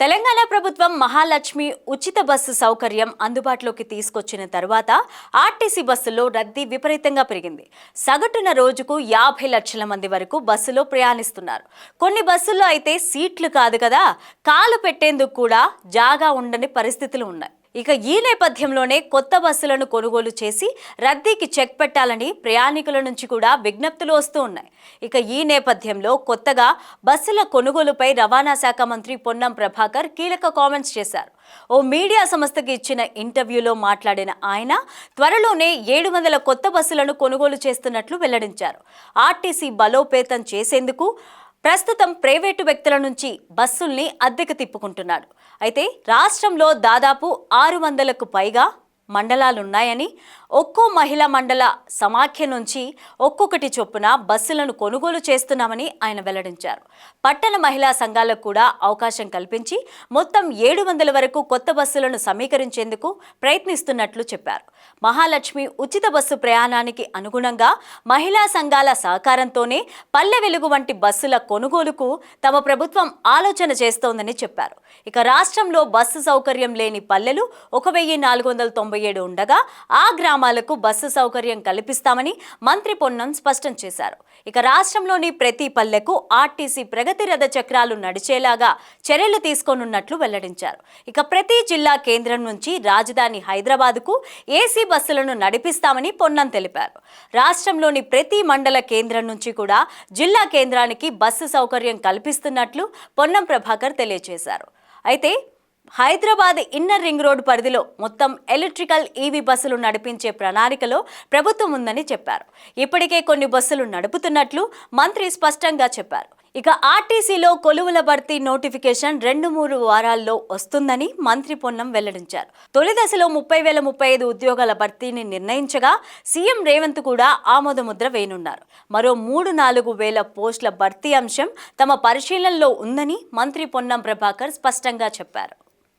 తెలంగాణ ప్రభుత్వం మహాలక్ష్మి ఉచిత బస్సు సౌకర్యం అందుబాటులోకి తీసుకొచ్చిన తర్వాత ఆర్టీసీ బస్సుల్లో రద్దీ విపరీతంగా పెరిగింది. సగటున రోజుకు యాభై లక్షల మంది వరకు బస్సులో ప్రయాణిస్తున్నారు. కొన్ని బస్సుల్లో అయితే సీట్లు కాదు కదా కాలు పెట్టేందుకు కూడా జాగా ఉండని పరిస్థితులు ఉన్నాయి. ఇక ఈ నేపథ్యంలోనే కొత్త బస్సులను కొనుగోలు చేసి రద్దీకి చెక్ పెట్టాలని ప్రయాణికుల నుంచి కూడా విజ్ఞప్తులు వస్తూ ఉన్నాయి. ఇక ఈ నేపథ్యంలో కొత్తగా బస్సుల కొనుగోలుపై రవాణా శాఖ మంత్రి పొన్నం ప్రభాకర్ కీలక కామెంట్స్ చేశారు. ఓ మీడియా సంస్థకి ఇచ్చిన ఇంటర్వ్యూలో మాట్లాడిన ఆయన త్వరలోనే ఏడు వందల కొత్త బస్సులను కొనుగోలు చేస్తున్నట్లు వెల్లడించారు. ఆర్టీసీ బలోపేతం చేసేందుకు ప్రస్తుతం ప్రైవేటు వ్యక్తుల నుంచి బస్సుల్ని అద్దెకు తిప్పుకుంటున్నాడు. అయితే రాష్ట్రంలో దాదాపు ఆరు వందలకు పైగా మండలాలున్నాయని ఒక్కో మహిళా మండల సమాఖ్య నుంచి ఒక్కొక్కటి చొప్పున బస్సులను కొనుగోలు చేస్తున్నామని ఆయన వెల్లడించారు. పట్టణ మహిళా సంఘాలకు కూడా అవకాశం కల్పించి మొత్తం ఏడు వందల వరకు కొత్త బస్సులను సమీకరించేందుకు ప్రయత్నిస్తున్నట్లు చెప్పారు. మహాలక్ష్మి ఉచిత బస్సు ప్రయాణానికి అనుగుణంగా మహిళా సంఘాల సహకారంతోనే పల్లె వెలుగు వంటి బస్సుల కొనుగోలుకు తమ ప్రభుత్వం ఆలోచన చేస్తోందని చెప్పారు. ఇక రాష్ట్రంలో బస్సు సౌకర్యం లేని పల్లెలు ఒక వెయ్యి నాలుగు వందల తొంభై ఏడు ఉండగా ఆ గ్రామాలకు బస్సు సౌకర్యం కల్పిస్తామని మంత్రి పొన్నం స్పష్టం చేశారు. ఇక రాష్ట్రంలోని ప్రతి పల్లెకు ఆర్టీసీ ప్రగతి రథ చక్రాలు నడిచేలాగా చర్యలు తీసుకోనున్నట్లు వెల్లడించారు. ఇక ప్రతి జిల్లా కేంద్రం నుంచి రాజధాని హైదరాబాద్కు ఏసీ బస్సులను నడిపిస్తామని పొన్నం తెలిపారు. రాష్ట్రంలోని ప్రతి మండల కేంద్రం నుంచి కూడా జిల్లా కేంద్రానికి బస్సు సౌకర్యం కల్పిస్తున్నట్లు పొన్నం ప్రభాకర్ తెలియజేశారు అయితే హైదరాబాద్ ఇన్నర్ రింగ్ రోడ్ పరిధిలో మొత్తం ఎలక్ట్రికల్ ఈవీ బస్సులు నడిపించే ప్రణాళికలో ప్రభుత్వం ఉందని చెప్పారు. ఇప్పటికే కొన్ని బస్సులు నడుపుతున్నట్లు మంత్రి స్పష్టంగా చెప్పారు. ఇక ఆర్టీసీలో కొలువుల భర్తీ నోటిఫికేషన్ రెండు మూడు వారాల్లో వస్తుందని మంత్రి పొన్నం వెల్లడించారు. తొలి దశలో ముప్పై వేల ముప్పై ఐదు ఉద్యోగాల భర్తీని నిర్ణయించగా సీఎం రేవంత్ కూడా ఆమోదముద్ర వేయనున్నారు. మరో మూడు నాలుగు వేల పోస్టుల భర్తీ అంశం తమ పరిశీలనలో ఉందని మంత్రి పొన్నం ప్రభాకర్ స్పష్టంగా చెప్పారు.